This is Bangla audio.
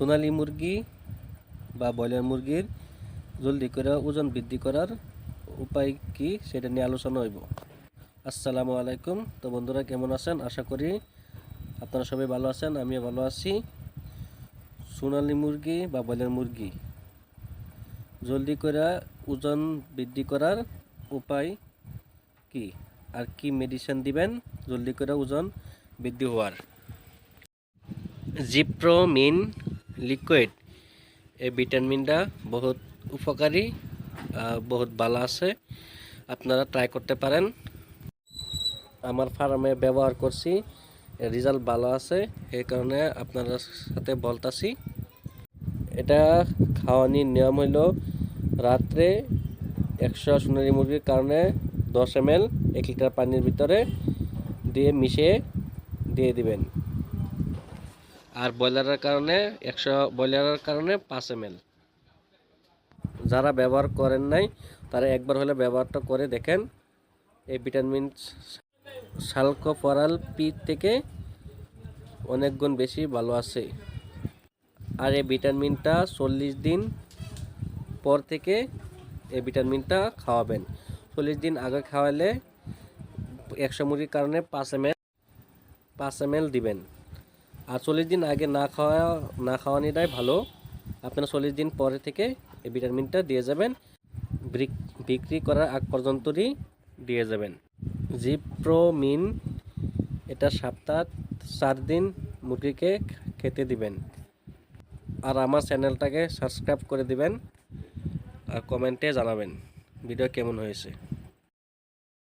সোনালী মুরগি বা ব্রয়লার মুরগির জলদি করে ওজন বৃদ্ধি করার উপায় কি সেটা নিয়ে আলোচনা হইব। আসসালামু আলাইকুম। তো বন্ধুরা, কেমন আছেন? আশা করি আপনারা সবাই ভালো আছেন, আমিও ভালো আছি। সোনালী মুরগি বা ব্রয়লার মুরগি জলদি করে ওজন বৃদ্ধি করার উপায় কি? আর কি মেডিসিন দিবেন জলদি করে ওজন বৃদ্ধি হওয়ার? জিপ্রোমিন লিকুইড এই ভিটামিনটা বহুত উপকারী বহুত ভালো আছে। আপনারা ট্রাই করতে পারেন। আমার ফার্মে ব্যবহার করছি, রেজাল্ট ভালো আছে, এই কারণে আপনার সাথে বলতাছি। এটা খাওয়ানির নিয়ম হইল, রাত্রে একশো সোনারি মুরগির কারণে দশ এম এল এক লিটার পানির ভিতরে দিয়ে মিশিয়ে দিয়ে দিবেন। আর ব্রয়লারের কারণে, একশো ব্রয়লারের কারণে পাঁচ এম যারা ব্যবহার করেন নাই, তারা একবার হলে ব্যবহারটা করে দেখেন। এই ভিটামিন সালকোফরাল পি থেকে অনেক গুণ বেশি ভালো আছে। আর এই ভিটামিনটা চল্লিশ দিন পর থেকে এই ভিটামিনটা খাওয়াবেন। চল্লিশ দিন আগে খাওয়ালে একশো মুড়ির কারণে পাঁচ এম এল পাঁচ এম দিবেন। আর চল্লিশ দিন আগে না খাওয়া, না খাওয়ানিটাই ভালো। আপনারা চল্লিশ দিন পরে থেকে এই ভিটামিনটা দিয়ে যাবেন। বিক্রি করার আগ পর্যন্তই দিয়ে যাবেন। জিপ্রোমিন, এটা সপ্তাহ চার দিন মুরগিকে খেতে দিবেন। আর আমার চ্যানেলটাকে সাবস্ক্রাইব করে দিবেন। আর কমেন্টে জানাবেন, ভিডিও কেমন হয়েছে।